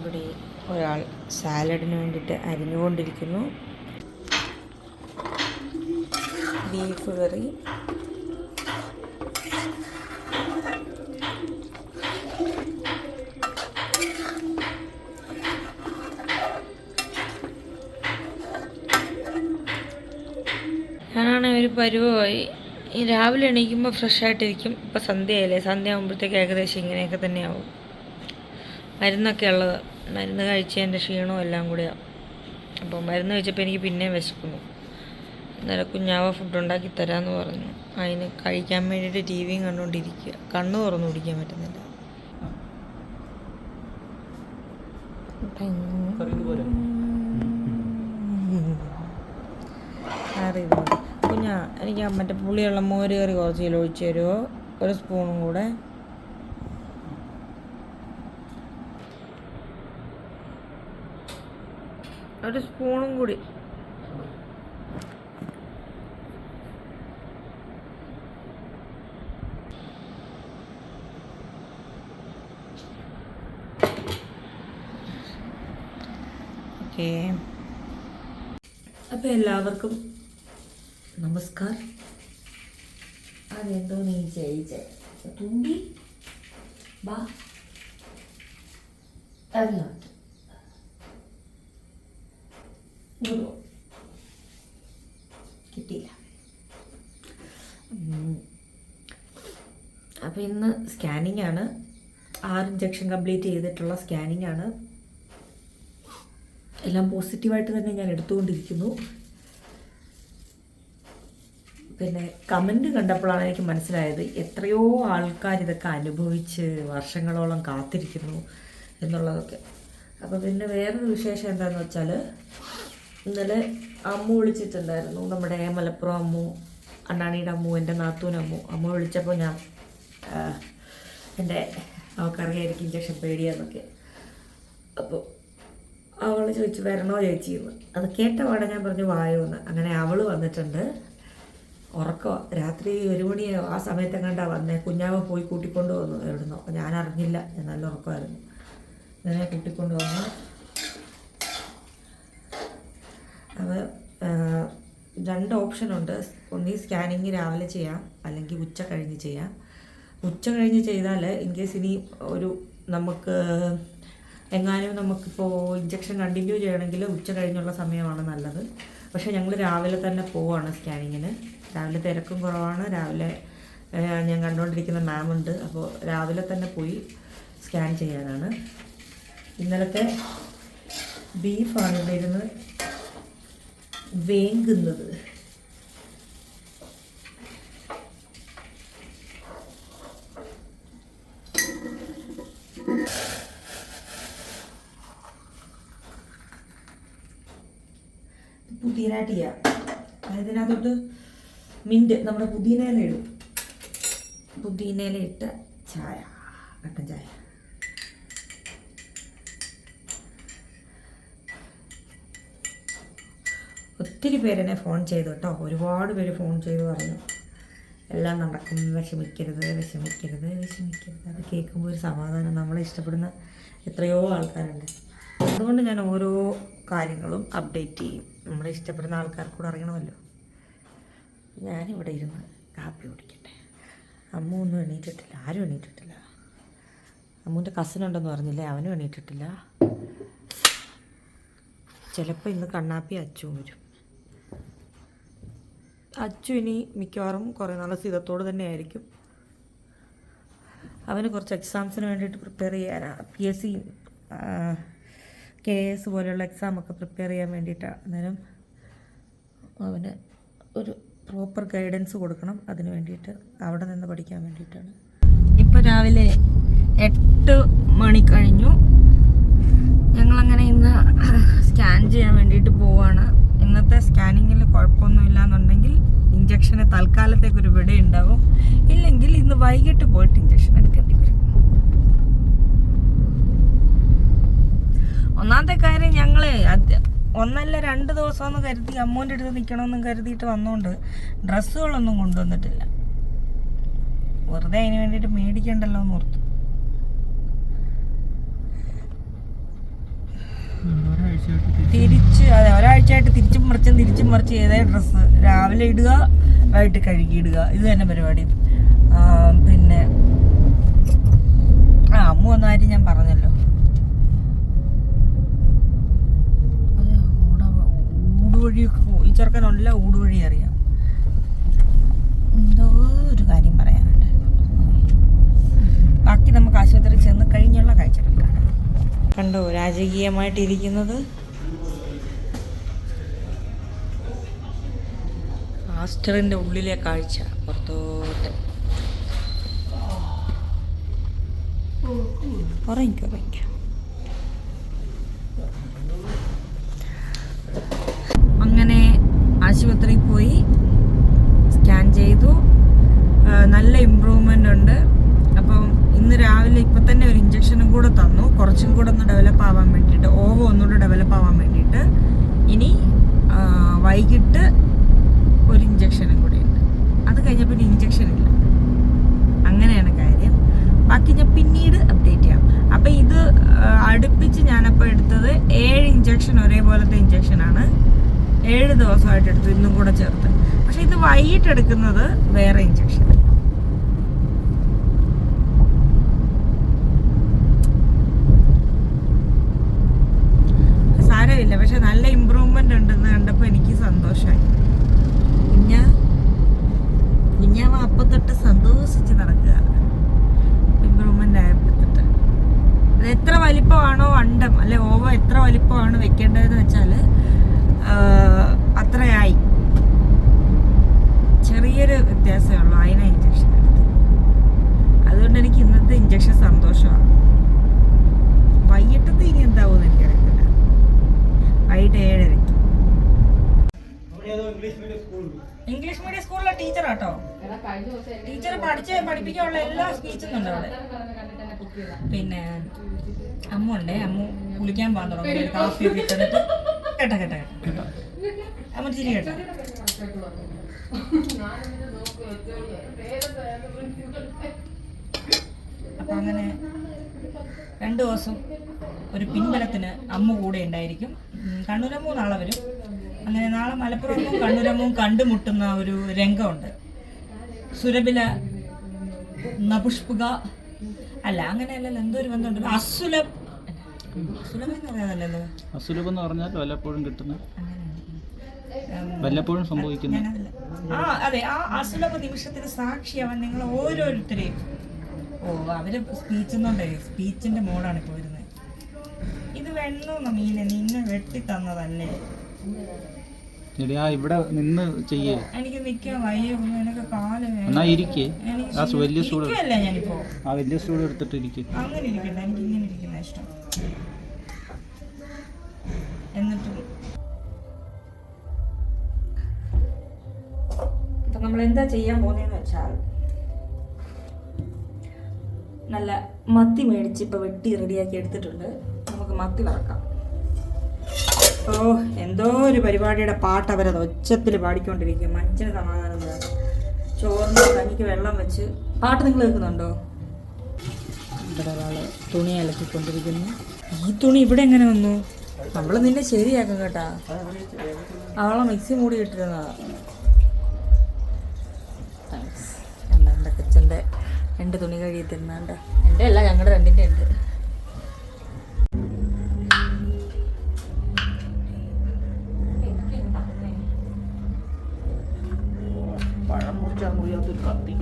ഇവിടെ ഒരാൾ സാലഡിന് വേണ്ടിയിട്ട് അരിഞ്ഞുകൊണ്ടിരിക്കുന്നു. ബീഫ് കറി. ഞാനാണെങ്കിൽ ഒരു പരുവമായി. രാവിലെ എണീക്കുമ്പോൾ ഫ്രഷ് ആയിട്ടിരിക്കും. ഇപ്പം സന്ധ്യയായില്ലേ? സന്ധ്യ ആകുമ്പോഴത്തേക്ക് ഏകദേശം ഇങ്ങനെയൊക്കെ തന്നെയാവും. മരുന്നൊക്കെ ഉള്ളത്. മരുന്ന് കഴിച്ചതിന്റെ ക്ഷീണവും എല്ലാം കൂടിയാണ് അപ്പോൾ മരുന്ന് കഴിച്ചപ്പോൾ എനിക്ക് പിന്നെയും വിശക്കുന്നു. ഇന്നലെ കുഞ്ഞാവ ഫുഡ് ഉണ്ടാക്കി തരാമെന്ന് പറഞ്ഞു. അതിന് കഴിക്കാൻ വേണ്ടിയിട്ട് ടി വിയും കണ്ടുകൊണ്ടിരിക്കുക കണ്ണ് തുറന്നു പിടിക്കാൻ പറ്റുന്നില്ല. അറിയുന്നു കുഞ്ഞാ എനിക്ക് മറ്റേ പുളിയുള്ള മോര് കറി കുറച്ച് കിലോ ഒഴിച്ചു തരുമോ ഒരു സ്പൂണും കൂടെ. ഒരു സ്പൂണും കൂടി. ഓക്കേ. അപ്പോൾ എല്ലാവർക്കും നമസ്കാർ അതെന്തോ നീ ചേച്ചി തുമ്പി. ബാ. അതിനകത്ത് കിട്ടിയില്ല. അപ്പോൾ ഇന്ന് സ്കാനിങ് ആണ്. ആറ് ഇഞ്ചക്ഷൻ കംപ്ലീറ്റ് ചെയ്തിട്ടുള്ള സ്കാനിങ് ആണ്. എല്ലാം പോസിറ്റീവായിട്ട് തന്നെ ഞാൻ എടുത്തുകൊണ്ടിരിക്കുന്നു. പിന്നെ കമന്റ് കണ്ടപ്പോഴാണ് എനിക്ക് മനസ്സിലായത് എത്രയോ ആൾക്കാർ ഇതൊക്കെ അനുഭവിച്ച് വർഷങ്ങളോളം കാത്തിരിക്കുന്നു എന്നുള്ളതൊക്കെ. അപ്പോൾ പിന്നെ വേറൊരു വിശേഷം എന്താണെന്ന് വെച്ചാൽ ഇന്നലെ അമ്മു വിളിച്ചിട്ടുണ്ടായിരുന്നു. നമ്മുടെ മലപ്പുറം അമ്മു അണ്ണാണിയുടെ അമ്മു എന്റെ നാത്തൂൻ അമ്മു. വിളിച്ചപ്പോൾ ഞാൻ എന്റെ അവൾക്കറിയായിരിക്കും ഇഞ്ചക്ഷൻ പേടിയാന്നൊക്കെ. അപ്പോൾ അവൾ ചോദിച്ചു വരണോ ചേച്ചി? എന്ന്. അത് കേട്ട പാടെ ഞാൻ പറഞ്ഞു വായോ എന്ന്. അങ്ങനെ അവൾ വന്നിട്ടുണ്ട്. ഉറക്കോ രാത്രി ഒരു മണിയോ ആ സമയത്ത് കണ്ടാ വന്നേ? കുഞ്ഞാവ പോയി കൂട്ടിക്കൊണ്ട് വന്നു എവിടുന്നോ. ഞാൻ അറിഞ്ഞില്ല. ഞാൻ നല്ല ഉറക്കമായിരുന്നു. അങ്ങനെ കൂട്ടിക്കൊണ്ട് വന്നു. അവ രണ്ട് ഓപ്ഷനുണ്ട്. ഒന്നീ സ്കാനിങ് രാവിലെ ചെയ്യാം അല്ലെങ്കിൽ ഉച്ച കഴിഞ്ഞ് ചെയ്യാം. ഉച്ച കഴിഞ്ഞ് ചെയ്താൽ ഇൻ കേസ് ഇനി ഒരു നമുക്ക് എങ്ങാനും നമുക്കിപ്പോൾ ഇഞ്ചക്ഷൻ കണ്ടിന്യൂ ചെയ്യണമെങ്കിൽ ഉച്ച കഴിഞ്ഞുള്ള സമയമാണ് നല്ലത്. പക്ഷേ ഞങ്ങൾ രാവിലെ തന്നെ പോവാണ് സ്കാനിങ്ങിന്. രാവിലെ തിരക്കും കുറവാണ്. രാവിലെ ഞാൻ കണ്ടുകൊണ്ടിരിക്കുന്ന മാം ഉണ്ട്. അപ്പോൾ രാവിലെ തന്നെ പോയി സ്കാൻ ചെയ്യാനാണ്. ഇന്നലത്തെ ബീഫാണ് ഇവിടെ ഇരുന്ന് വേങ്കുന്നത്. ചെയ്യാം. അതായത് അതിനകത്തോട്ട് മിന്റ് നമ്മുടെ പുതിയനയിലിടും ഇട്ട ചായ കട്ടൻ ചായ. ഒത്തിരി പേരെന്നെ ഫോൺ ചെയ്തു കേട്ടോ. ഒരുപാട് പേര് ഫോൺ ചെയ്ത് പറഞ്ഞു. എല്ലാം നടക്കും. വിഷമിക്കരുത് വിഷമിക്കരുത് വിഷമിക്കരുത്. അത് കേൾക്കുമ്പോൾ ഒരു സമാധാനം. നമ്മളെ ഇഷ്ടപ്പെടുന്ന എത്രയോ ആൾക്കാരുണ്ട്. അതുകൊണ്ട് ഞാൻ ഓരോ കാര്യങ്ങളും അപ്ഡേറ്റ് ചെയ്യും. നമ്മളെ ഇഷ്ടപ്പെടുന്ന ആൾക്കാർക്കൂടെ അറിയണമല്ലോ. ഞാനിവിടെ ഇരുന്ന് കാപ്പി കുടിക്കട്ടെ. അമ്മ ഒന്നും എണീറ്റിട്ടില്ല. ആരും എണീറ്റിട്ടില്ല. അമ്മൂന്റെ കസിൻ ഉണ്ടെന്ന് പറഞ്ഞില്ലേ? അവനും എണീറ്റിട്ടില്ല. ചിലപ്പോൾ ഇന്ന് കണ്ണാപ്പി അച്ചും വരും. അച്ചു ഇനി മിക്കവാറും കുറേ നല്ല സ്ഥിരത്തോട് തന്നെ ആയിരിക്കും അവന് കുറച്ച് എക്സാംസിന് വേണ്ടിയിട്ട് പ്രിപ്പയർ ചെയ്യാനാണ് P S C K S പോലെയുള്ള എക്സാമൊക്കെ പ്രിപ്പയർ ചെയ്യാൻ വേണ്ടിയിട്ടാണ് അന്നേരം അവന് ഒരു പ്രോപ്പർ ഗൈഡൻസ് കൊടുക്കണം അതിന് വേണ്ടിയിട്ട്. അവിടെ നിന്ന് പഠിക്കാൻ വേണ്ടിയിട്ടാണ്. ഇപ്പോൾ രാവിലെ എട്ട് മണി കഴിഞ്ഞു. ഞങ്ങളങ്ങനെ ഇന്ന് സ്കാൻ ചെയ്യാൻ വേണ്ടിയിട്ട് പോവാണ്. ഇന്നത്തെ സ്കാനിങ്ങിൽ കുഴപ്പമൊന്നുമില്ല എന്നുണ്ടെങ്കിൽ ഇഞ്ചക്ഷന് തൽക്കാലത്തേക്ക് ഒരു വിട ഉണ്ടാവും ഇല്ലെങ്കിൽ ഇന്ന് വൈകിട്ട് പോയിട്ട് ഇഞ്ചക്ഷൻ എടുക്കേണ്ടി വരും ഒന്നാമത്തെ കാര്യം ഞങ്ങൾ ഒന്നല്ല രണ്ട് ദിവസമെന്ന് കരുതി അമ്മൂന്റെ അടുത്ത് നിൽക്കണമെന്നും കരുതിയിട്ട് വന്നുകൊണ്ട് ഡ്രസ്സുകളൊന്നും കൊണ്ടുവന്നിട്ടില്ല. വെറുതെ അതിന് വേണ്ടിയിട്ട് മേടിക്കണ്ടല്ലോ എന്ന് ഓർത്തു. തിരിച്ച് അതെ ഒരാഴ്ചയായിട്ട് തിരിച്ചും മറിച്ചും തിരിച്ചും മറിച്ച് ഏതായ ഡ്രസ്സ് രാവിലെ ഇടുക വൈകിട്ട് കഴുകി ഇടുക. ഇത് തന്നെ പരിപാടി. പിന്നെ ആ അമ്മ വന്ന കാര്യം ഞാൻ പറഞ്ഞല്ലോ. ഊടുവഴിയൊക്കെ ഈ ചെറുക്കനുള്ള ഊടുവഴി അറിയാം. എന്തോ ഒരു കാര്യം പറയാനുണ്ടായിരുന്നു ബാക്കി നമുക്ക് ആശുപത്രി ചെന്ന് കഴിഞ്ഞുള്ള കാഴ്ചകൾ കാണാം. കണ്ടോ രാജകീയമായിട്ട് ആസ്റ്ററിന്റെ ഉള്ളിലെ കാഴ്ച പുറത്തോട്ട്. അങ്ങനെ ആശുപത്രിയിൽ പോയി സ്കാൻ ചെയ്തു. നല്ല ഇമ്പ്രൂവ്മെന്റ് ഉണ്ട്. അപ്പം ഇന്ന് രാവിലെ ഇപ്പം തന്നെ ഒരു ഇഞ്ചക്ഷനും കൂടെ തന്നു. കുറച്ചും കൂടെ ഒന്ന് ഡെവലപ്പ് ആവാൻ വേണ്ടിയിട്ട് ഓവോ ഒന്നുകൂടെ ഡെവലപ്പ് ആവാൻ വേണ്ടിയിട്ട്. ഇനി വൈകിട്ട് ഒരു ഇഞ്ചക്ഷനും കൂടെ ഉണ്ട്. അത് കഴിഞ്ഞപ്പോൾ പിന്നെ ഇഞ്ചക്ഷൻ ഇല്ല. അങ്ങനെയാണ് കാര്യം. ബാക്കി ഞാൻ പിന്നീട് അപ്ഡേറ്റ് ചെയ്യാം. അപ്പം ഇത് അടുപ്പിച്ച് ഞാനപ്പോൾ എടുത്തത് ഏഴ് ഇഞ്ചക്ഷൻ ഒരേപോലത്തെ ഇഞ്ചക്ഷനാണ് ഏഴ് ദിവസമായിട്ട് എടുത്തു ഇന്നും കൂടെ ചേർത്ത്. പക്ഷേ ഇത് വൈകിട്ട് എടുക്കുന്നത് വേറെ ഇഞ്ചക്ഷൻ സാരമില്ല പക്ഷെ നല്ല ഇമ്പ്രൂവ്മെന്റ് ഉണ്ടെന്ന് കണ്ടപ്പോൾ എനിക്ക് സന്തോഷമായി കുഞ്ഞ കുഞ്ഞാവ അപ്പം തൊട്ട് സന്തോഷിച്ച് നടക്കുക ഇമ്പ്രൂവ്മെന്റ് ആയപ്പോൾ തൊട്ട് അത് എത്ര വലിപ്പമാണോ അണ്ടം അല്ലെ ഓവ എത്ര വലിപ്പമാണ് വെക്കേണ്ടതെന്ന് വെച്ചാൽ അത്രയായി ചെറിയൊരു വ്യത്യാസമേ ഉള്ളൂ അതിനാ ഇഞ്ചക്ഷൻ എടുത്ത് അതുകൊണ്ട് എനിക്ക് ഇന്നത്തെ ഇഞ്ചക്ഷൻ സന്തോഷമാണ് വൈകിട്ടത്തെ ഇനി എന്താവുമെന്ന് എനിക്കറിയത്തില്ല വൈകിട്ട് ഏഴരയ്ക്ക് ഇംഗ്ലീഷ് മീഡിയം സ്കൂളിലെ ടീച്ചറാട്ടോ. ടീച്ചർ പഠിച്ച് പഠിപ്പിക്കാനുള്ള എല്ലാ സ്പീച്ചും ഉണ്ട് അവിടെ. പിന്നെ അമ്മ ഉണ്ടേ അമ്മ കുളിക്കാൻ പോകാൻ തുടങ്ങി. കാഫി ഒക്കെ ഇട്ടിട്ട് കേട്ടോ കേട്ടോ കേട്ടോ. അമ്മ ചിരി കേട്ടോ. അപ്പൊ അങ്ങനെ രണ്ടു ദിവസം ഒരു പിൻബലത്തിന് അമ്മ കൂടെ ഉണ്ടായിരിക്കും. ഉം, കണ്ണൂരമ്മു നാളെ വരും. അങ്ങനെ നാളെ മലപ്പുറവും കണ്ണൂരമ്മും കണ്ടുമുട്ടുന്ന ഒരു രംഗമുണ്ട്. സുരബില നപുഷ്പുക അല്ല അങ്ങനെയല്ലല്ലോ എന്തോ ഒരു ബന്ധമുണ്ട്. അസുല അസുലഭം എന്ന് പറഞ്ഞാൽ വല്ലപ്പോഴും കിട്ടുന്ന വല്ലപ്പോഴും സംഭവിക്കുന്ന ആ അതെ ആ അസുലഭ നിമിഷത്തിന് സാക്ഷിയാവാൻ നിങ്ങൾ ഓരോരുത്തരെയും ഓ അവർ സ്പീച്ച് എന്നുണ്ടേ സ്പീച്ചിന്റെ മോഡാണ് ഇപ്പൊ വരുന്നത് ഇത് വെണ്ണോ മീനെ നിന്നെ വെട്ടി തന്നതല്ലേ? എടി ആ ഇവിടെ നിന്ന് ചെയ്യേ. എനിക്ക് നിക്കാൻ വയ്യ ഒന്നും എനിക്ക് കാൽ വേദന. എന്നാ ഇരിക്കേ. ആ വലിയ സ്റ്റൂൾ ഞാനിപ്പോ. ആ വലിയ സ്റ്റൂൾ എടുത്തിട്ട് ഇരിക്കേ. അങ്ങനെ ഇരിക്കണ്ട. എനിക്ക് ഇങ്ങനെ ഇരിക്കുന്ന ഇഷ്ടം. എന്നിട്ടും. അപ്പൊ നമ്മൾ എന്താ ചെയ്യാൻ പോകുന്നതെന്ന് വെച്ചാൽ നല്ല മത്തി മേടിച്ച് ഇപ്പൊ വെട്ടി റെഡിയാക്കി എടുത്തിട്ടുണ്ട്. നമുക്ക് മത്തി വറക്കാം. ഓ എന്തോ ഒരു പരിപാടിയുടെ പാട്ട് അവരത് ഒച്ചത്തിൽ പാടിക്കൊണ്ടിരിക്കും മനുഷ്യന് സമാധാനം വേണം. ചോറിന് കഞ്ഞിക്ക് വെള്ളം വെച്ച് പാട്ട് നിങ്ങൾ കേൾക്കുന്നുണ്ടോ? ഇവിടെ ഒരാൾ തുണി അലക്കിക്കൊണ്ടിരിക്കുന്നു. ഈ തുണി ഇവിടെ എങ്ങനെ വന്നു നമ്മൾ നിന്നെ ശരിയാക്കും കേട്ടാ. അവളെ മിക്സി മൂടി ഇട്ടിരുന്നതാ. താങ്ക്സ് എന്റെ കിച്ചന്റെ രണ്ട് തുണി കഴുകി തരുന്നുണ്ട് എന്റെ അല്ല ഞങ്ങളുടെ രണ്ടിന്റെ ഉണ്ട്. മുറിച്ചാൽ മുറിയാത്തൊരു കത്തി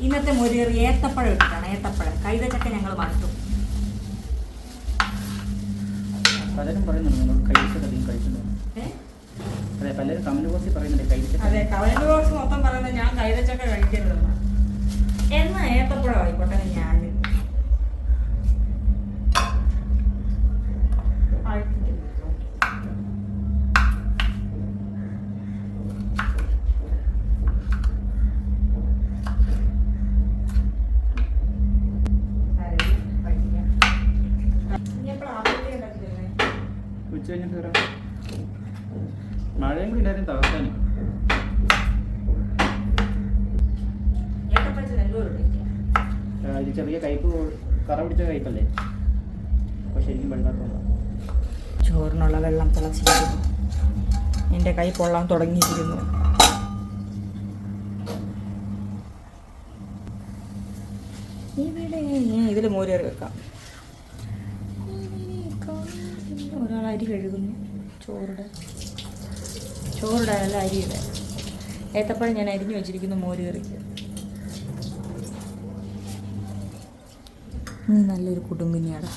ഇന്നത്തെ മൊരിയർ ഏത്തപ്പഴം ഇട്ടിട്ടാണ് ഏത്തപ്പഴം. കൈതച്ചക്ക ഞങ്ങൾ മാറ്റും പലരും പറയുന്നുണ്ട് നിങ്ങൾ കഴിച്ചതധികം കഴിച്ചിട്ടുണ്ട് അതെ പലരും കമന്റ് ബോക്സിൽ പറയുന്നുണ്ട് കൈതച്ചക്ക അതെ കമന്റ് ബോക്സ് മൊത്തം പറയുന്നത് ഞാൻ കൈതച്ചക്ക കഴിക്കരുതെന്ന്. എന്നാ ഏത്തപ്പഴം ആയിക്കോട്ടെ ഞാൻ ഉച്ച കഴിഞ്ഞിട്ട് വരാം. മഴയും കൂടി ഉണ്ടായിരുന്നു തകർത്താനും. ഇത് ചെറിയ കയ്പ് കറ പിടിച്ച കയ്പല്ലേ അപ്പോൾ ശരിക്കും വെള്ളാത്തതുകൊണ്ടാണ് ചോറിനുള്ള വെള്ളം തിളച്ചിരിക്കുന്നു. എന്റെ കൈ പൊള്ളാൻ തുടങ്ങിയിരിക്കുന്നു. ഇവിടെ ഇതിൽ മോരേറി വെക്കാം. ഒരാൾ അരി കഴുകുന്നു ചോറുടെ. അല്ല അരിയുടെ ഏത്തപ്പഴം ഞാൻ അരിഞ്ഞു വെച്ചിരിക്കുന്നു മോരേറിക്ക് നീ നല്ലൊരു കുടുംബിനിയാണ്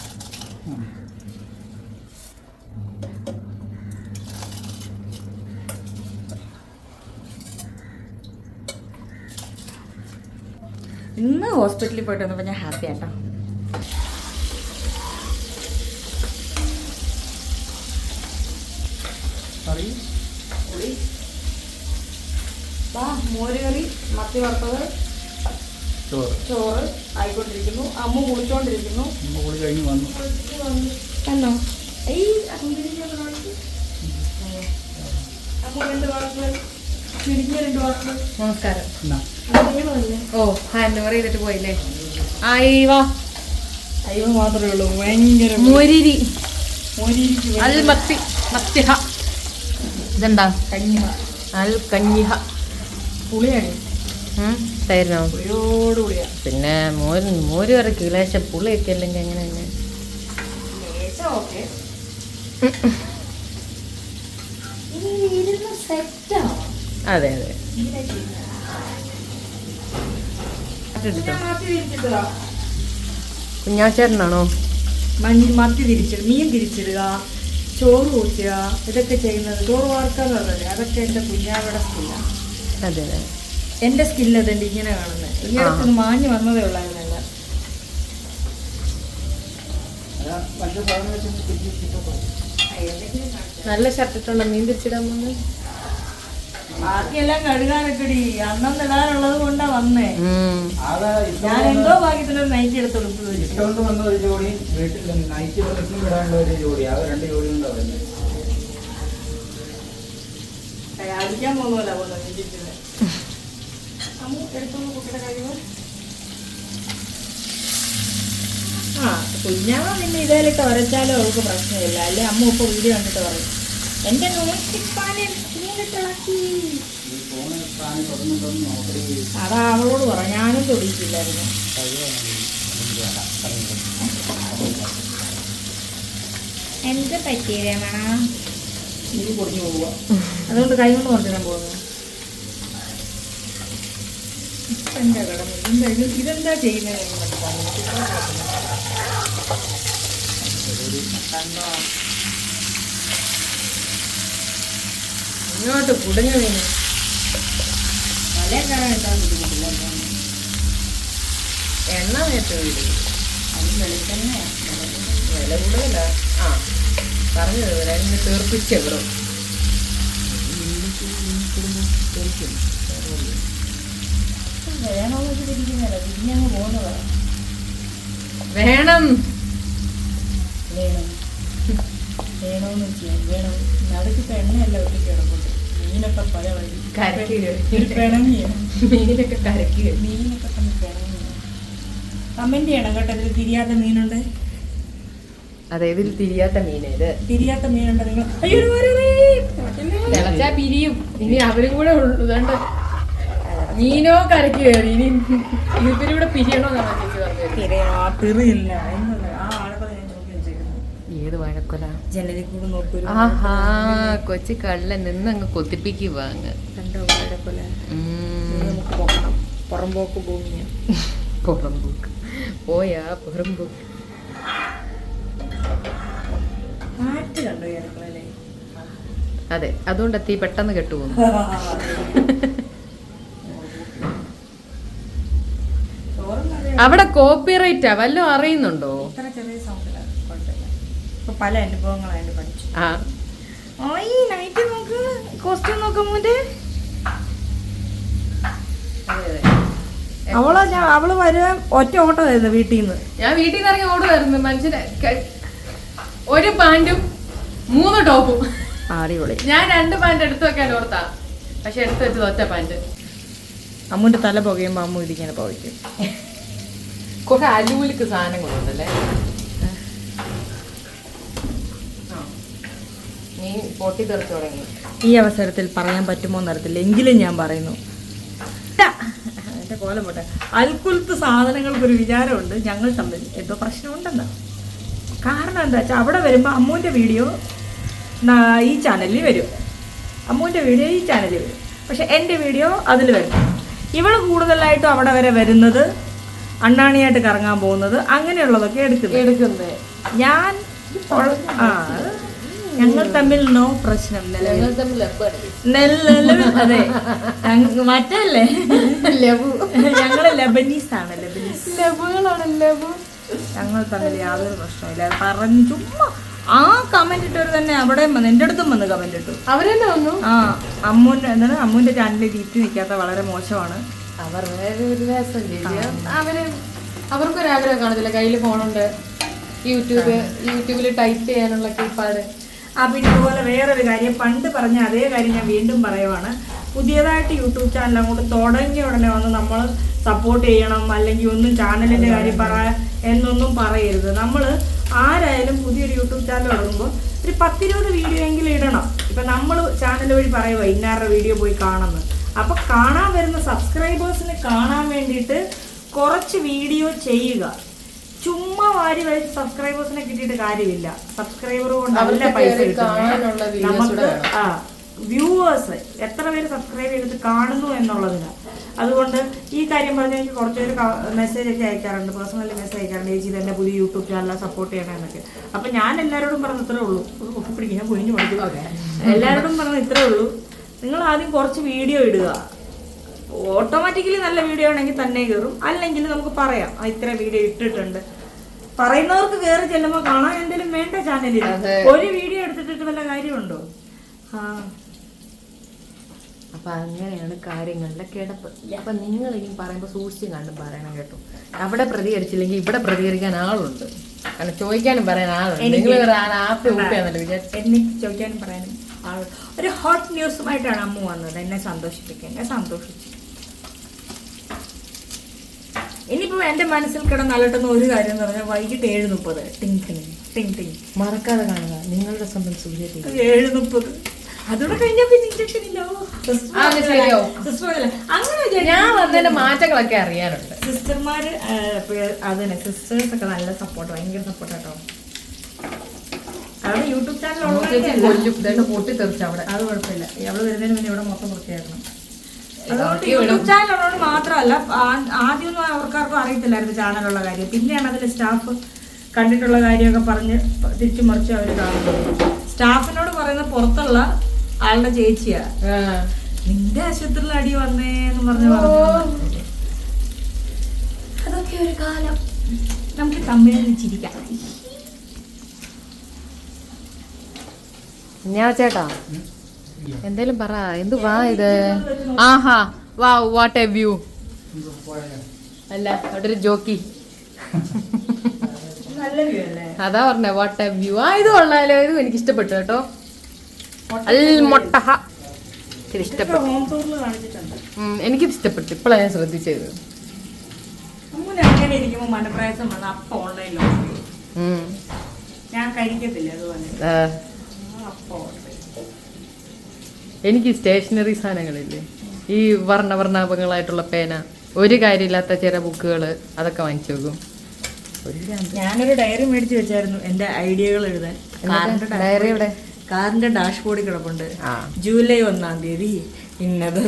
ഇന്ന് ഹോസ്പിറ്റലിൽ പോയിട്ട് വന്നപ്പോൾ ഞാൻ ഹാപ്പി ആട്ടോ പറയൂ വാ മോര് കറി മത്തി വറുത്തത് ചോറ്. ആയിക്കൊണ്ടിരിക്കുന്നു. അമ്മ കുളിച്ചോണ്ടിരിക്കുന്നു. എന്നോ ഈ. അമ്മ രണ്ട് നമസ്കാരം. ഓ ഹാൻഡ് ഓവർ ചെയ്തിട്ട് പോയില്ലേ? ആയി വാ അയ്യോ മാത്രമേ ഉള്ളൂ. ഭയങ്കര മോരിരി. മോരിരിക്ക് അൽ മത്തി മത്തിഹ. ഇതെന്താ? കഞ്ഞിഹ അൽ കഞ്ഞിഹ പുളിയാണ്. പിന്നെ മോര് മോര് ഇറക്കി ലേശം പുളിയൊക്കെ അല്ലെങ്കിൽ എങ്ങനെ തന്നെ. അതെ അതെ. കുഞ്ഞാച്ചേട്ടനാണോ? മത്തി തിരിച്ചിടുക മീൻ തിരിച്ചിടുക. ചോറ് കൂട്ടുക. ഇതൊക്കെ ചെയ്യുന്നത്. ചോറ് പറഞ്ഞത് അതൊക്കെ എന്റെ കുഞ്ഞാവിടെ സ്കില്ലാണ് അതെ അതെ. എന്റെ സ്കില്ല് അതുണ്ട് ഇങ്ങനെ കാണുന്നത് ഈ അടുത്ത് മാഞ്ഞു വന്നതേ ഉള്ളായിരുന്നല്ല നല്ല ഷർട്ട് ഇട്ടുണ്ടോ മീൻ തിരിച്ചിടാൻ പോകുന്നത് ബാക്കിയെല്ലാം കഴുകാനൊക്കെ ഇടി അന്നം ഇടാനുള്ളത് കൊണ്ടാ വന്നേ. ഞാൻ എന്തോ ഭാഗ്യത്തിനൊരു നൈറ്റ് എടുത്ത് കൊടുത്തു വന്ന ഒരു ജോഡി വീട്ടിൽ നൈറ്റ് ഇടാനുള്ള ഒരു ജോഡി. ആ രണ്ട് ജോഡി പറയുന്നത് അടിക്കാൻ പോകുന്നല്ല പോകുന്നത് അമ്മ എടുത്തോണ്ട് കുട്ടിയുടെ കഴിവ്. ആ കുഞ്ഞാവ പിന്നെ ഇതേലിട്ട് വരച്ചാലും അവൾക്ക് പ്രശ്നമില്ല. അല്ലെ? അമ്മ ഇപ്പൊ വീഡിയോ കണ്ടിട്ട് പറയും. എന്റെ അതാ അവളോട് പറ. ഞാനും തൊടിയിട്ടില്ലായിരുന്നു. എന്ത് പറ്റിയില്ല പോവുക. അതുകൊണ്ട് കൈ കൊണ്ട് കുറച്ചിടാൻ പോകുന്നു. എന്താ കിടന്നു ഇത്? ഇതെന്താ ചെയ്യുന്നത് ഇങ്ങോട്ട് കുടുങ്ങി വീണു. മല കയറാൻ കിട്ടാൻ ബുദ്ധിമുട്ടില്ല എണ്ണ നേരത്തെ വീട് അത് വെളിത്തന്നെ വില കൂടുതല. ആ പറഞ്ഞത് രണ്ട് തീർപ്പിച്ച് എവിടെ വേണമെന്ന് വെച്ചിട്ടിരിക്കുന്നില്ല തിരിഞ്ഞങ്ങ് പോകുന്നതാണ് വേണം. വേണം. വേണമെന്ന് വെച്ചാൽ വേണം. നടുക്ക് ഇപ്പം എണ്ണയല്ല ഒട്ടിച്ച് കിടപ്പുണ്ട്. മീനൊക്കെ പല വഴി. കരക്ക് ഒരു പിണങ്ങിയ. മീനൊക്കെ കരക്ക് മീനൊക്കെ തന്നെ പിണങ്ങിയ. കമന്റ് ചെയ്യണം കേട്ടോ ഇതിൽ തിരിയാത്ത മീനുണ്ട്. അതെ ഇതിൽ തിരിയാത്ത മീനേത് തിരിയാത്ത മീനുണ്ട് നിങ്ങൾ അയ്യോ? തിളച്ചാ പിരിയും. ഇനി അവരും കൂടെ ഉള്ളു. മീനോ കരക്ക് കയറി. ഇനി ഇവരിവിടെ പിരിയണോന്നാണ് ചേച്ചി പറഞ്ഞത്. തിരയാ, തിറിയില്ല എന്നല്ല ആ ആളുകളെ ഞാൻ നോക്കി വെച്ചേക്കുന്നു ഏത് വഴക്കൊല? ജനലിൽ കൂടെ നോക്കി ഒരു ആഹാ കൊച്ചു കള്ള നിന്ന് അങ്ങ് കൊത്തിപ്പിക്കുക അങ്ങ് കണ്ടോ വാഴക്കൊല. ഉം. ഇനി നമുക്ക് പോകണം പുറമ്പോക്ക് ഭൂമിയാണ് പുറമ്പോക്ക്. പോയാ പുറമ്പോക്ക് കാറ്റ് കണ്ടോ ഈ അടുക്കളയിലെ? അതെ അതുകൊണ്ട് തീ പെട്ടെന്ന് കെട്ടുപോകുന്നു ചോറും കറിയും അവിടെ കോപ്പിറൈറ്റാ വല്ലതും അറിയുന്നുണ്ടോ? ഇത്ര ചെറിയ സൗണ്ടിലാണ് കുഴപ്പമില്ല. ഇപ്പൊ പല അനുഭവങ്ങളായിട്ട് പഠിച്ചു. ആ. ഈ നൈറ്റ് നോക്ക്. കോസ്റ്റ്യൂം നോക്ക് മോന്റെ അതെ അതെ. അവൾ ഞാൻ അവൾ വരുക ഒറ്റ ഓട്ടമായിരുന്നു വീട്ടിൽ നിന്ന് ഞാൻ വീട്ടിൽ നിന്ന് ഇറങ്ങി ഓടുമായിരുന്നു മനുഷ്യനെ ക- ഒരു പാന്റും മൂന്ന് ടോപ്പും. അടിപൊളി. ഞാൻ രണ്ട് പാന്റ് എടുത്തു വെക്കാൻ ഓർത്താ. പക്ഷെ എടുത്തു വെച്ചത് ഒറ്റ പാന്റ് അമ്മുന്റെ തല പുകയുമ്പോ അമ്മു ഇതിങ്ങനെ പുകയ്ക്കും. കുറെ അലൂലിക്ക് സാധനങ്ങളുണ്ടല്ലേ. നീ പൊട്ടി തെറിച്ചു തുടങ്ങി. ഈ അവസരത്തിൽ പറയാൻ പറ്റുമോ എന്നറിയത്തില്ല. എങ്കിലും ഞാൻ പറയുന്നു. എന്റെ കോലം പോട്ടെ. അൽക്കുലത്ത് സാധനങ്ങൾക്കൊരു വിചാരമുണ്ട്. ഞങ്ങൾ തമ്മിൽ എന്തോ പ്രശ്നമുണ്ടെന്ന്. കാരണം എന്താ വെച്ചാൽ അവിടെ വരുമ്പോൾ അമ്മുവിന്റെ വീഡിയോ ഈ ചാനലിൽ വരും. അമ്മുവിന്റെ വീഡിയോ ഈ ചാനലിൽ വരും. പക്ഷെ എന്റെ വീഡിയോ അതിൽ വരും. ഇവൾ കൂടുതലായിട്ടും അവിടെ വരെ വരുന്നത് അണ്ണാണിയായിട്ട് കറങ്ങാൻ പോകുന്നത് അങ്ങനെയുള്ളതൊക്കെ എടുക്കുന്നത്. എടുക്കുന്നത്. ഞാൻ ആ ഞങ്ങൾ തമ്മിൽ നോ പ്രശ്നം. നിലവിൽ അതെ. മറ്റല്ലേ? ലബു. ഞങ്ങൾ ലബനീസ് ആണ് ലബനീസ്. ലബുകളാണ് ലബു. ഞങ്ങൾ തമ്മിൽ യാതൊരു പ്രശ്നമില്ല പറഞ്ഞു ചുമ്മാ ആ കമന്റ് ഇട്ടവർ തന്നെ അവിടെ എന്റെ അടുത്തും വന്ന് കമന്റ് ഇട്ടു. അവരെന്നെ വന്നു? ആ അമ്മൂന്റെ എന്താണ് അമ്മൂന്റെ ചാനലിൽ തീറ്റി നിൽക്കാത്ത വളരെ മോശമാണ്. വേറെ ഒരു രസം ചേച്ചി അവർ അവർക്കൊരാഗ്രഹം കാണത്തില്ല. കയ്യിൽ ഫോണുണ്ട്. യൂട്യൂബ് യൂട്യൂബിൽ ടൈപ്പ് ചെയ്യാനുള്ള കീപ്പാട് ആ പിന്നെ ഇതുപോലെ വേറൊരു കാര്യം പണ്ട് പറഞ്ഞ അതേ കാര്യം ഞാൻ വീണ്ടും പറയുവാണ്. പുതിയതായിട്ട് യൂട്യൂബ് ചാനൽ അങ്ങോട്ട് തുടങ്ങിയ ഉടനെ വന്ന് നമ്മൾ സപ്പോർട്ട് ചെയ്യണം അല്ലെങ്കിൽ ഒന്നും ചാനലിന്റെ കാര്യം പറ എന്നൊന്നും പറയരുത്. നമ്മൾ ആരായാലും പുതിയൊരു യൂട്യൂബ് ചാനൽ തുടങ്ങുമ്പോൾ ഒരു പത്തിരുപത് വീഡിയോ എങ്കിലും ഇടണം. ഇപ്പം നമ്മൾ ചാനൽ വഴി പറയുക ഇന്നാരുടെ വീഡിയോ പോയി കാണുന്നു അപ്പൊ കാണാൻ വരുന്ന സബ്സ്ക്രൈബേഴ്സിന് കാണാൻ വേണ്ടിയിട്ട് കുറച്ച് വീഡിയോ ചെയ്യുക. ചുമ്മാ വാരി വരച്ച് സബ്സ്ക്രൈബേഴ്സിനെ കിട്ടിയിട്ട് കാര്യമില്ല. സബ്സ്ക്രൈബർ കൊണ്ട് നല്ല പൈസ കിട്ടുന്നത്. നമുക്ക് ആ വ്യൂവേഴ്സ് എത്ര പേര് സബ്സ്ക്രൈബ് ചെയ്തിട്ട് കാണുന്നു എന്നുള്ളതിന്. അതുകൊണ്ട് ഈ കാര്യം പറഞ്ഞാൽ എനിക്ക് കുറച്ച് പേര് മെസ്സേജ് ഒക്കെ അയക്കാറുണ്ട്. Personally message അയക്കാറുണ്ട്. ചേച്ചി തന്നെ പുതിയ യൂട്യൂബ് ചാനൽ സപ്പോർട്ട് ചെയ്യണം എന്നൊക്കെ. അപ്പൊ ഞാൻ എല്ലാവരോടും പറഞ്ഞ ഇത്രേ ഉള്ളൂ. പൊക്കി പിടിക്കും ഞാൻ പൊരിഞ്ഞു പഠിക്കും എല്ലാവരോടും പറഞ്ഞ ഇത്രേ ഉള്ളൂ. നിങ്ങൾ ആദ്യം കുറച്ച് വീഡിയോ ഇടുക. ഓട്ടോമാറ്റിക്കലി നല്ല വീഡിയോ ആണെങ്കിൽ തന്നെ കയറും. അല്ലെങ്കിൽ നമുക്ക് പറയാം ഇത്ര വീഡിയോ ഇട്ടിട്ടുണ്ട്. പറയുന്നവർക്ക് കയറി ചെല്ലുമ്പോൾ കാണാൻ എന്തെങ്കിലും വേണ്ട ചാനലിൽ. ഒരു വീഡിയോ എടുത്തിട്ട് വല്ല കാര്യമുണ്ടോ? ആ. അപ്പൊ അങ്ങനെയാണ് കാര്യങ്ങളുടെ കിടപ്പ്. അപ്പൊ നിങ്ങൾ ഈ പറയുമ്പോൾ സൂക്ഷിച്ച് കണ്ടും പറയണം കേട്ടോ. അവിടെ പ്രതികരിച്ചില്ലെങ്കിൽ ഇവിടെ പ്രതികരിക്കാൻ ആളുണ്ട്. കാരണം ചോദിക്കാനും പറയാൻ ആളുണ്ട്. നിങ്ങൾ ആപ്പ് വിചാരിച്ചു? എനിക്ക് ചോദിക്കാനും പറയാനും ഒരു ഹോട്ട് ന്യൂസുമായിട്ടാണ് അമ്മ വന്നത്. എന്നെ സന്തോഷിപ്പിക്കുക എന്നെ സന്തോഷിച്ചു. ഇനിയിപ്പോ എന്റെ മനസ്സിൽ കിടന്ന് അലട്ടുന്ന ഒരു കാര്യം എന്ന് പറഞ്ഞാൽ വൈകിട്ട് ഏഴ് മുപ്പത് ടിങ് ടിങ് ടിങ് ടിങ്. മറക്കാതെ കാണുക. നിങ്ങളുടെ സ്വന്തം സൂര്യ ഏഴ് മുപ്പത് അതോടെ കഴിഞ്ഞാൽ പിന്നെ ഇഞ്ചക്ഷൻ ഇല്ല. അങ്ങനെ ഞാൻ വന്നതിന്റെ മാറ്റങ്ങളൊക്കെ അറിയാനുണ്ട് സിസ്റ്റർമാര് അതന്നെ സിസ്റ്റേഴ്സ് ഒക്കെ നല്ല സപ്പോർട്ട് ഭയങ്കര സപ്പോർട്ട് കേട്ടോ അവിടെ യൂട്യൂബ് ചാനൽ കൊല്ലും ഇതേണ്ട പൊട്ടി തെറിച്ചു അവിടെ. അത് കുഴപ്പമില്ല. അവൾ വരുന്നതിന് മുന്നേ ഇവിടെ മൊത്തം വൃത്തിയാക്കണം അതുകൊണ്ട്. യൂട്യൂബ് ചാനൽ ഉള്ളതുകൊണ്ട് മാത്രമല്ല ആദ്യമൊന്നും അവർക്കാർക്കും അറിയത്തില്ലായിരുന്നു ചാനലുള്ള കാര്യം. പിന്നെയാണ് അതിൽ സ്റ്റാഫ് കണ്ടിട്ടുള്ള കാര്യമൊക്കെ പറഞ്ഞ് തിരിച്ചു മറിച്ച് അവർ കാണുന്നത്. സ്റ്റാഫിനോട് പറയുന്ന പുറത്തുള്ള ആളുടെ ചേച്ചിയാ. നിന്റെ ആശുപത്രിയിൽ അടി വന്നേന്ന് പറഞ്ഞ് പറഞ്ഞു. അതൊക്കെ ഒരു കാലം. നമുക്ക് തമ്മിൽ ചിരിക്കാം. ഞാൻ ചേട്ടാ എന്തേലും പറ എന്ത് വാ ഇത്? ആഹാ വാ വാട്ട് എ വ്യൂ അല്ല അവിടെ ഒരു ജോക്കി. അതാ പറഞ്ഞ വാട്ട് എ വ്യൂ ആ ഇത് കൊള്ളാലോ ഇത് എനിക്ക് ഇഷ്ടപ്പെട്ടു കേട്ടോ. അൽ മൊട്ടഹ. ഇത് ഇഷ്ടപ്പെട്ടു എനിക്കിത് ഇഷ്ടപ്പെട്ടു ഇപ്പോഴാണ് ഞാൻ ശ്രദ്ധിച്ചത്. ഞാൻ കഴിക്കത്തില്ല അതുപോലെ ആ, അപ്പം ഓർഡർ ചെയ്യും എനിക്ക് സ്റ്റേഷനറി സാധനങ്ങളില്ലേ? ഈ വർണവർണാഭങ്ങളായിട്ടുള്ള പേന ഒരു കാര്യമില്ലാത്ത ചില ബുക്കുകൾ അതൊക്കെ വാങ്ങിച്ചു വെക്കും. ഞാനൊരു ഡയറി മേടിച്ച് വെച്ചായിരുന്നു എന്റെ ഐഡിയകൾ എഴുതാൻ. ഡയറി എവിടെ? കാറിന്റെ ഡാഷ്ബോർഡിൽ കിടപ്പുണ്ട്. ജൂലൈ ഒന്നാം തീയതി. ഇന്നത്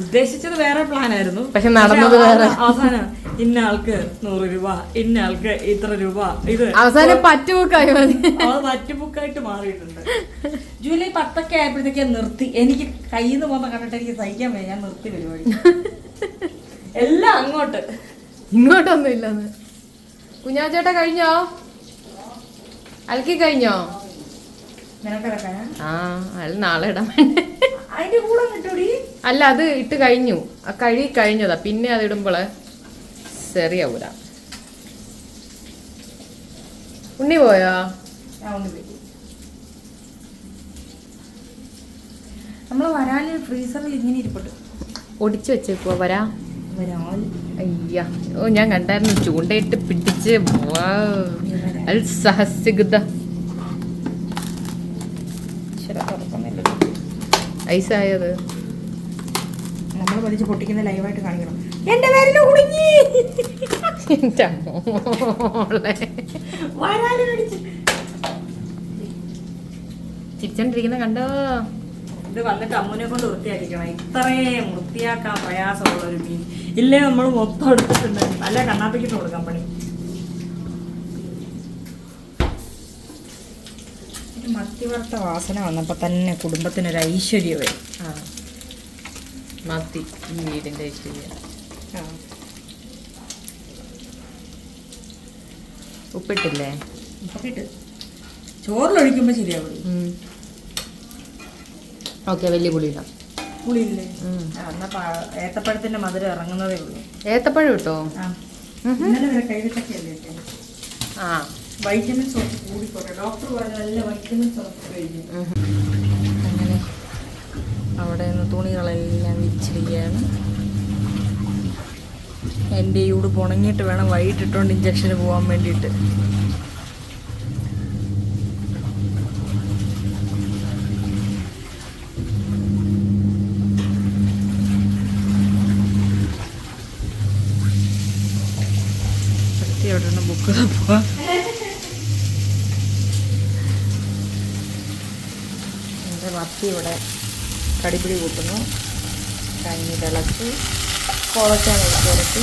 ഉദ്ദേശിച്ചത് വേറെ പ്ലാൻ ആയിരുന്നു. പക്ഷെ നടന്നത് വേറെ. അവസാനം ഇന്ന ആൾക്ക് നൂറ് രൂപ ഇന്ന ആൾക്ക് ഇത്ര രൂപ ഇത് അവസാനം പറ്റുബുക്കായി മതി. അത് മറ്റു ബുക്കായിട്ട് മാറിയിട്ടുണ്ട്. ജൂലൈ പത്തൊക്കെ ആയപ്പോഴത്തേക്ക് ഞാൻ നിർത്തി. എനിക്ക് കയ്യിൽ നിന്ന് പോകുന്ന കണ്ടിട്ട് എനിക്ക് സഹിക്കാൻ വയ്യ. ഞാൻ നിർത്തി പരിപാടി. എല്ലാം അങ്ങോട്ട്. ഇങ്ങോട്ടൊന്നും ഇല്ലെന്ന് കുഞ്ഞാച്ചേട്ടാ കഴിഞ്ഞോ? അലക്കി കഴിഞ്ഞോ? ആ അയാൾ നാളെ ഇടാൻ അല്ല അത് ഇട്ട് കഴിഞ്ഞു. കഴി കഴിഞ്ഞതാ. പിന്നെ അത് ഇടുമ്പോൾ ശരിയാവൂല ഉണ്ണി പോയോ? നമ്മൾ നമ്മൾ വരാൽ ഫ്രീസറിൽ ഇങ്ങനെ ഇരിപ്പുണ്ട്. ഒടിച്ചു വെച്ചേക്കുവാ? വരാ. അയ്യ. ഓ ഞാൻ കണ്ടായിരുന്നു ചൂണ്ടയിട്ട് പിടിച്ച്. വാ. അൽ ഐസായത്. നമ്മൾ വലിച്ച് പൊട്ടിക്കുന്ന ലൈവായിട്ട് കാണിക്കണം. എന്റെ പേരിൽ കുടുങ്ങി. ചിരിച്ചോണ്ടിരിക്കുന്ന കണ്ടോ? ഇത് വന്നിട്ട് അമ്മുനെ കൊണ്ട് വൃത്തിയാക്കിക്കണം. ഇത്രയും വൃത്തിയാക്കാൻ പ്രയാസമുള്ള ഒരു മീൻ. ഇല്ലേ നമ്മൾ മൊത്തം എടുത്തിട്ടുണ്ട്. നല്ല കണ്ണാപ്പിക്കിട്ട് കൊടുക്കാൻ പണി. മത്തി വറുത്ത വാസന വന്നപ്പോൾ തന്നെ കുടുംബത്തിനൊരു ഐശ്വര്യമായി ആ. മത്തി ഈ വീടിന്റെ ഐശ്വര്യം. ഉപ്പിട്ടില്ലേ? ഉപ്പിട്ട്. ചോറിലൊഴിക്കുമ്പോൾ ശരിയാവും ഓക്കെ വലിയ പുളിയില്ലേ. ആ, എന്നാ ഏത്തപ്പഴത്തിന്റെ മധുരം ഇറങ്ങുന്നതേ ഉള്ളൂ. ഏത്തപ്പഴം കിട്ടോ ആ. വൈറ്റമിൻസ് കുറച്ച് കൂടിക്കോട്ടെ. ഡോക്ടർ പറഞ്ഞ നല്ല വൈറ്റമിൻസ് കുറച്ച് കഴിക്കും. അങ്ങനെ അവിടെ നിന്ന് തുണികളെല്ലാം വിരിച്ചിരിക്കുകയാണ്. എന്റെ ഈ ഉടുപ്പ് ഉണങ്ങിയിട്ട് വേണം വൈകിട്ടിട്ടുണ്ട് ഇഞ്ചക്ഷന് പോകാൻ വേണ്ടിയിട്ട് അവിടെ നിന്ന് ബുക്ക് പോവാ മത്തി ഇവിടെ കടിപിടി കൂട്ടുന്നു. കഞ്ഞി തിളച്ച് കോളക്കാൻ ഇരട്ടി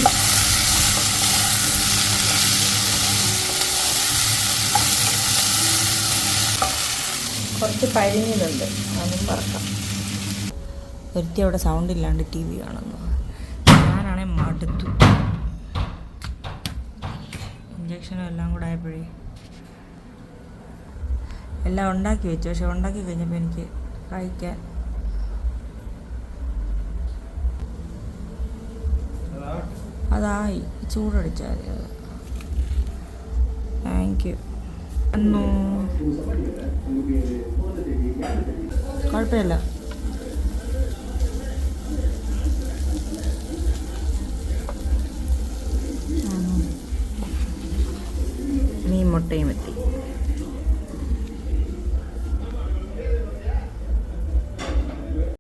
കുറച്ച് പരിഞ്ഞിട്ടുണ്ട് അതും പറക്കാം ഒരുത്തി അവിടെ സൗണ്ട് ഇല്ലാണ്ട് ടി വി കാണുന്നു. ഞാനാണെ മടുത്തു. ഇഞ്ചക്ഷനും എല്ലാം കൂടെ ആയപ്പോഴേ. എല്ലാം ഉണ്ടാക്കി വെച്ചു. പക്ഷെ ഉണ്ടാക്കി കഴിഞ്ഞപ്പോൾ എനിക്ക് കഴിക്കാൻ. അതായി. ചൂടടിച്ചാൽ മതി താങ്ക് യു കുഴപ്പമില്ല. മീൻ മുട്ടയും എത്തി.